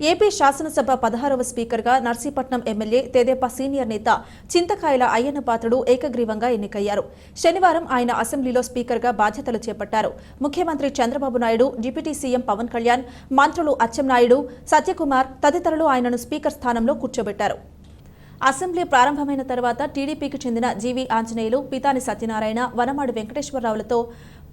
AP శాసనసభ పదహారవ స్పీకర్గా నర్సీపట్నం ఎమ్మెల్యే తెదేపా సీనియర్ నేత చింతకాయల అయ్యన్న పాత్రుడు ఏకగ్రీవంగా ఎన్నికయ్యారు. శనివారం ఆయన అసెంబ్లీలో స్పీకర్గా బాధ్యతలు చేపట్టారు. ముఖ్యమంత్రి చంద్రబాబు నాయుడు డిప్యూటీ సీఎం పవన్ కళ్యాణ్ మంత్రులు అచ్చెన్నాయుడు సత్యకుమార్ తదితరులు ఆయనను స్పీకర్ స్థానంలో కూర్చోబెట్టారు. అసెంబ్లీ ప్రారంభమైన తర్వాత టీడీపీకి చెందిన జీవీ ఆంజనేయులు పితాని సత్యనారాయణ వనమాడి వెంకటేశ్వరరావులతో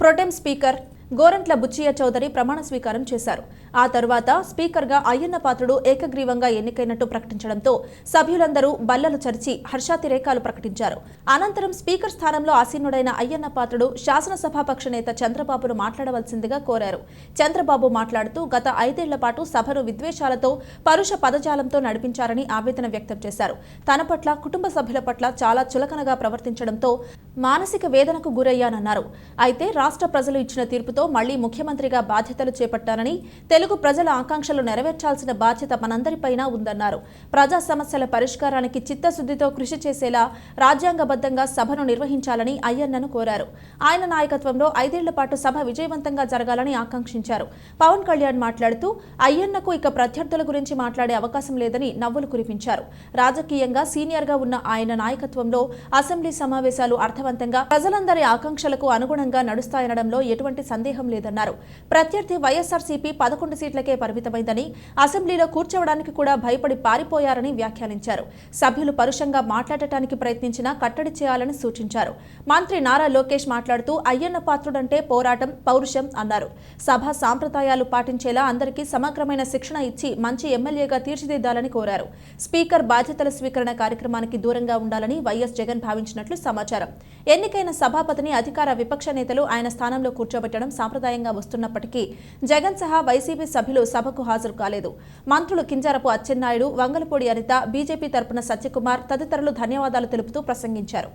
ప్రొటెం స్పీకర్ గోరంట్ల బుచ్చయ్య చౌదరి ప్రమాణ స్వీకారం చేశారు. ఆ తర్వాత స్పీకర్గా అయ్యన్న పాత్రుడు ఏకగ్రీవంగా ఎన్నికైనట్టు ప్రకటించడంతో సభ్యులందరూ బల్లలు చరిచి హర్షాతిరేకాలు ప్రకటించారు. అనంతరం స్పీకర్ స్థానంలో ఆసీనుడైన అయ్యన్న పాత్రుడు శాసనసభాపక్ష నేత చంద్రబాబును మాట్లాడవలసిందిగా కోరారు. చంద్రబాబు మాట్లాడుతూ గత ఐదేళ్ళ పాటు సభను విద్వేషాలతో పరుష పదజాలంతో నడిపించారని ఆవేదన వ్యక్తం చేశారు. తన పట్ల కుటుంబ సభ్యుల పట్ల చాలా చులకనగా ప్రవర్తించడంతో మానసిక వేదనకు గురయ్యానన్నారు. అయితే రాష్ట్ర ప్రజలు ఇచ్చిన తీర్పుతో మళ్ళీ ముఖ్యమంత్రిగా బాధ్యతలు చేపట్టానని తెలుగు ప్రజల ఆకాంక్షలు నెరవేర్చాల్సిన బాధ్యత మనందరిపైన ఉందన్నారు. ప్రజా సమస్యల పరిష్కారానికి చిత్తశుద్ధితో కృషి చేసేలా రాజ్యాంగబద్ధంగా సభను నిర్వహించాలని అయ్యన్నను కోరారు. ఆయన నాయకత్వంలో ఐదేళ్ళ పాటు సభ విజయవంతంగా జరగాలని ఆకాంక్షించారు. పవన్ కళ్యాణ్ మాట్లాడుతూ అయ్యన్నకు ఇక ప్రత్యర్థుల గురించి మాట్లాడే అవకాశం లేదని నవ్వులు కురిపించారు. రాజకీయంగా సీనియర్గా ఉన్న ఆయన నాయకత్వంలో అసెంబ్లీ సమావేశాలు అర్థం సమర్థవంతంగా ప్రజలందరి ఆకాంక్షలకు అనుగుణంగా నడుస్తాయనడంలో ఎటువంటి సందేహం లేదన్నారు. ప్రత్యర్థి వైఎస్ఆర్సీపీ పదకొండు సీట్లకే పరిమితమైందని అసెంబ్లీలో కూర్చోవడానికి కూడా భయపడి పారిపోయారని వ్యాఖ్యానించారు. సభ్యులు పరుషంగా మాట్లాడటానికి ప్రయత్నించినా కట్టడి చేయాలని సూచించారు. మంత్రి నారా లోకేష్ మాట్లాడుతూ అయ్యన్న పాత్రుడంటే పోరాటం పౌరుషం అన్నారు. సభ సాంప్రదాయాలు పాటించేలా అందరికీ సమగ్రమైన శిక్షణ ఇచ్చి మంచి ఎమ్మెల్యేగా తీర్చిదిద్దాలని కోరారు. స్పీకర్ బాధ్యతల స్వీకరణ కార్యక్రమానికి దూరంగా ఉండాలని వైఎస్ జగన్ భావించినట్లు సమాచారం. ఎన్నికైన సభాపతిని అధికార విపక్ష నేతలు ఆయన స్థానంలో కూర్చోబెట్టడం సాంప్రదాయంగా వస్తున్నప్పటికీ జగన్ సహా వైసీపీ సభ్యులు సభకు హాజరు కాలేదు. మంత్రులు కింజారపు అచ్చెన్నాయుడు వంగలపూడి అనిత బీజేపీ తరపున సత్యకుమార్ తదితరులు ధన్యవాదాలు తెలుపుతూ ప్రసంగించారు.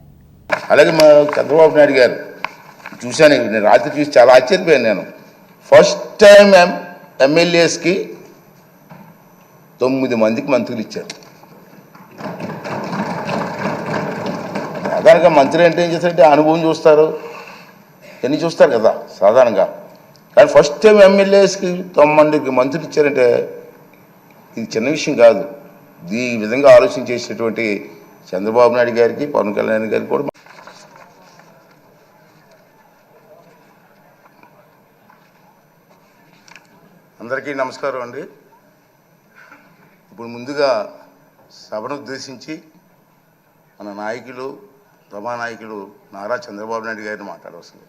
అలాగే మా చంద్రబాబు నాయుడు గారు చూశాను నేను రాత్రి చూసి చాలా ఆశ్చర్యపోయాను నేను. ఫస్ట్ టైం ఎం ఎమ్మెల్యేస్కి తొమ్మిది మందికి మంత్రులు ఇచ్చారు. కనుక మంత్రి అంటే ఏం చేస్తారంటే అనుభవం చూస్తారు. ఎన్ని చూస్తారు కదా సాధారణంగా. కానీ ఫస్ట్ టైం ఎమ్మెల్యేస్కి తొమ్మందికి మంత్రులు ఇచ్చారంటే ఇది చిన్న విషయం కాదు. ఈ విధంగా ఆలోచన చేసినటువంటి చంద్రబాబు నాయుడు గారికి పవన్ కళ్యాణ్ గారికి కూడా అందరికీ నమస్కారం అండి. ఇప్పుడు ముందుగా సభను ఉద్దేశించి మన నాయకులు ప్రభానాయకుడు నారా చంద్రబాబు నాయుడు గారిని మాట్లాడవలసింది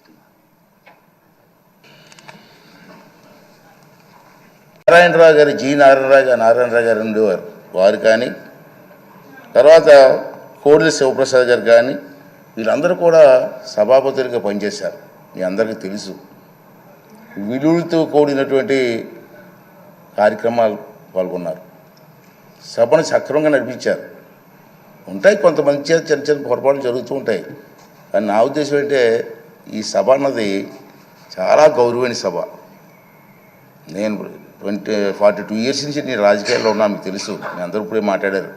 నారాయణరావు గారు జి. నారాయణరావు గారు నారాయణరావు గారు ఉండేవారు. వారు కానీ తర్వాత కోడలి శివప్రసాద్ గారు కానీ వీళ్ళందరూ కూడా సభాపతులుగా పనిచేశారు. మీ అందరికీ తెలుసు. విలువలతో కూడినటువంటి కార్యక్రమాలు పాల్గొన్నారు. సభను సక్రమంగా నడిపించారు. ఉంటాయి కొంతమంది చేత చిన్న చిన్న పొరపాట్లు జరుగుతూ ఉంటాయి. కానీ నా ఉద్దేశం ఏంటంటే ఈ సభ అన్నది చాలా గౌరవమైన సభ. నేను ట్వంటీ ఫార్టీ టూ ఇయర్స్ నుంచి నేను రాజకీయాల్లో ఉన్నా మీకు తెలుసు. నేను అందరూ ఇప్పుడే మాట్లాడారు.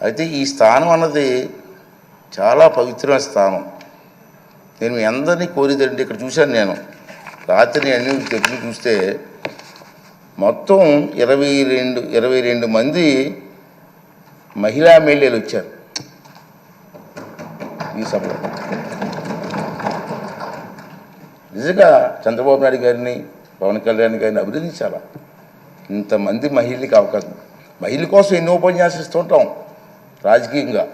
అయితే ఈ స్థానం అన్నది చాలా పవిత్రమైన స్థానం. నేను మీ అందరినీ కోరిదండి ఇక్కడ చూశాను నేను. రాత్రి అన్ని తెప్పి చూస్తే మొత్తం ఇరవై రెండు ఇరవై రెండు మంది మహిళా ఎమ్మెల్యేలు వచ్చారు. ఈ సభలో. నిజంగా చంద్రబాబు నాయుడు గారిని పవన్ కళ్యాణ్ గారిని అభినందించాలా? ఇంతమంది మహిళలకి అవకాశం. మహిళల కోసం ఎన్నో ఉపన్యాసం ఇస్తుంటాం రాజకీయంగా.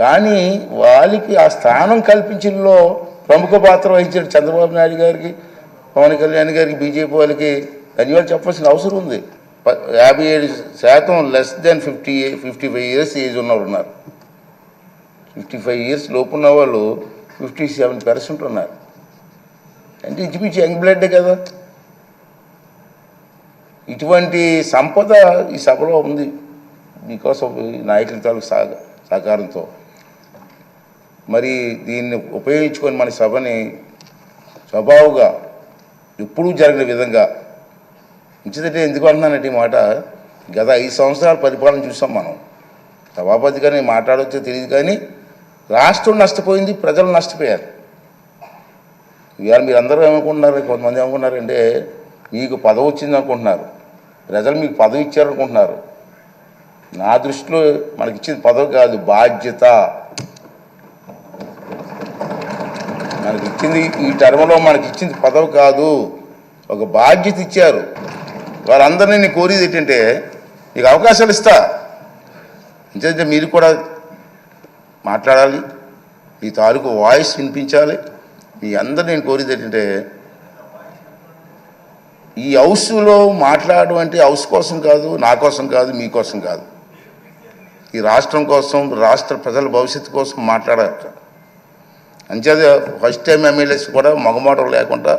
కానీ వాళ్ళకి ఆ స్థానం కల్పించడంలో ప్రముఖ పాత్ర వహించిన చంద్రబాబు నాయుడు గారికి పవన్ కళ్యాణ్ గారికి బీజేపీ వాళ్ళకి ధన్యవాదాలు చెప్పాల్సిన అవసరం ఉంది. యాభై ఏడు శాతం less than fifty fifty five years age ఉన్నవారు ఉన్నారు. ఫిఫ్టీ ఫైవ్ ఇయర్స్ లోపు ఉన్న వాళ్ళు ఫిఫ్టీ సెవెన్ పర్సెంట్ ఉన్నారు. అంటే ఇచ్చిపిచ్చి యంగ్ బ్లడ్ కదా. ఇటువంటి సంపద ఈ సభలో ఉంది. బికాస్ ఆఫ్ నాయకుల తాలూకు సహకారంతో. మరి దీన్ని ఉపయోగించుకొని మన సభని స్వభావుగా ఎప్పుడూ జరిగిన విధంగా ఇంచిదంటే ఎందుకు అంటున్నానంటే ఈ మాట? గత ఐదు సంవత్సరాల పరిపాలన చూసాం మనం. సభాపతి గారిని మాట్లాడొచ్చో తెలియదు కానీ రాష్ట్రం నష్టపోయింది ప్రజలు నష్టపోయారు. ఇవాళ మీరు అందరూ ఏమనుకుంటున్నారు? కొంతమంది ఏమనుకుంటున్నారంటే మీకు పదవి వచ్చింది అనుకుంటున్నారు. ప్రజలు మీకు పదవి ఇచ్చారనుకుంటున్నారు నా దృష్టిలో మనకి పదవి కాదు బాధ్యత. మనకి ఇచ్చింది ఈ టర్మ్లో మనకి ఇచ్చింది పదవి కాదు. ఒక బాధ్యత ఇచ్చారు. వారందరినీ నేను కోరేది ఏంటంటే నీకు అవకాశాలు ఇస్తా. ఎందుకంటే మీరు కూడా మాట్లాడాలి మీ తాలూకు వాయిస్ వినిపించాలి. మీ అందరు నేను కోరేది ఏంటంటే ఈ హౌస్లో మాట్లాడడం అంటే హౌస్ కోసం కాదు నా కోసం కాదు మీకోసం కాదు. ఈ రాష్ట్రం కోసం రాష్ట్ర ప్రజల భవిష్యత్తు కోసం మాట్లాడాలి. అంచేది ఫస్ట్ టైం ఎమ్మెల్యేస్ కూడా మగమాటం లేకుండా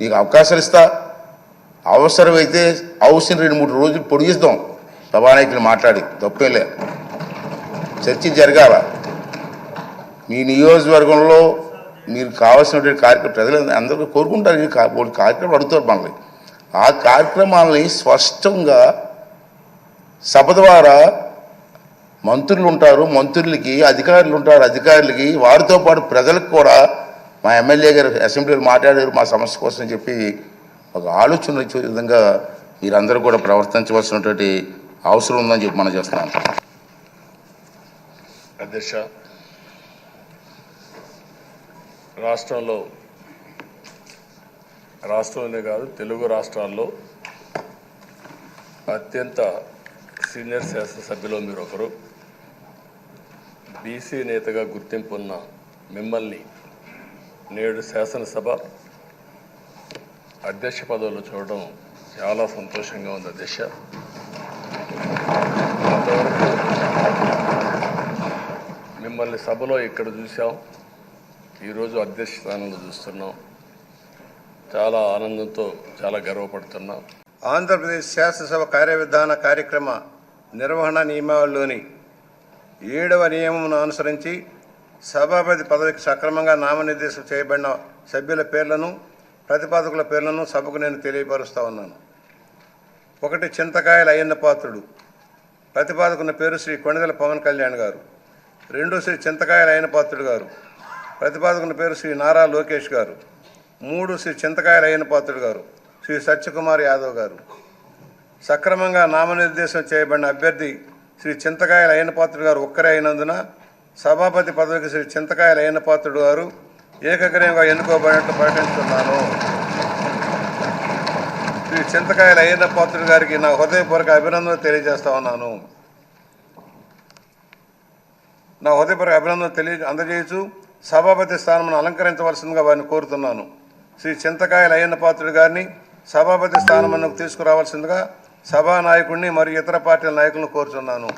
నీకు అవకాశాలు ఇస్తా అవసరమైతే హౌస్ని రెండు మూడు రోజులు పొడిగిస్తాం సభానాయకులు మాట్లాడి తప్పేలే చర్చ జరగాల. మీ నియోజకవర్గంలో మీరు కావాల్సినటువంటి కార్యక్రమం ప్రజలు అందరూ కోరుకుంటారు. కొన్ని వాళ్ళు కార్యక్రమం అడుగుతారు మనల్ని ఆ కార్యక్రమాలని స్పష్టంగా సభ ద్వారా మంత్రులు ఉంటారు. మంత్రులకి అధికారులు ఉంటారు. అధికారులకి వారితో పాటు ప్రజలకు కూడా మా ఎమ్మెల్యే గారు అసెంబ్లీలో మాట్లాడారు మా సమస్య కోసం చెప్పి ఒక ఆలోచన వచ్చే విధంగా మీరందరూ కూడా ప్రవర్తించవలసినటువంటి అవసరం ఉందని చెప్పి మనం చేస్తున్నాం. అధ్యక్ష రాష్ట్రంలో రాష్ట్రంలోనే కాదు తెలుగు రాష్ట్రాల్లో అత్యంత సీనియర్ శాసనసభ్యులు మీరు ఒకరు బీసీ నేతగా గుర్తింపు ఉన్న మిమ్మల్ని నేడు శాసనసభ అధ్యక్ష పదవులు చూడడం చాలా సంతోషంగా ఉంది అధ్యక్ష. అంతవరకు మిమ్మల్ని సభలో ఇక్కడ చూసాం ఈరోజు అధ్యక్ష స్థానంలో చూస్తున్నాం. చాలా ఆనందంతో చాలా గర్వపడుతున్నాం. ఆంధ్రప్రదేశ్ శాసనసభ కార్యవిధాన కార్యక్రమ నిర్వహణ నియమావళిలోని ఏడవ నియమమును అనుసరించి సభాపతి పదవికి సక్రమంగా నామనిర్దేశం చేయబడిన సభ్యుల పేర్లను ప్రతిపాదకుల పేర్లను సభకు నేను తెలియపరుస్తూ ఉన్నాను. ఒకటి చింతకాయల అయ్యన్న పాత్రుడు. ప్రతిపాదకున్న పేరు శ్రీ కొణిదెల పవన్ కళ్యాణ్ గారు. రెండు శ్రీ చింతకాయల అయ్యన్న పాత్రుడు గారు. ప్రతిపాదకున్న పేరు శ్రీ నారా లోకేష్ గారు. మూడు శ్రీ చింతకాయల అయ్యన్న పాత్రుడు గారు. శ్రీ సత్యకుమార్ యాదవ్ గారు. సక్రమంగా నామనిర్దేశం చేయబడిన అభ్యర్థి శ్రీ చింతకాయల అయ్యన్న పాత్రుడు గారు ఒక్కరే అయినందున సభాపతి పదవికి శ్రీ చింతకాయల అయ్యన్న పాత్రుడు గారు ఏకగ్రయంగా ఎన్నుకోబడినట్లు ప్రకటిస్తున్నాను. శ్రీ చింతకాయల అయ్యన్న పాత్రుడు గారికి నా హృదయపూర్వక అభినందనలు తెలియజేస్తా ఉన్నాను. నా హృదయపూర్వక అభినందనలు తెలియ అందజేయచ్చు సభాపతి స్థానమును అలంకరించవలసిందిగా వారిని కోరుతున్నాను. శ్రీ చింతకాయల అయ్యన్న పాత్రుడు గారిని సభాపతి స్థానమునకు తీసుకురావాల్సిందిగా సభా నాయకుడిని మరియు ఇతర పార్టీల నాయకులను కోరుతున్నాను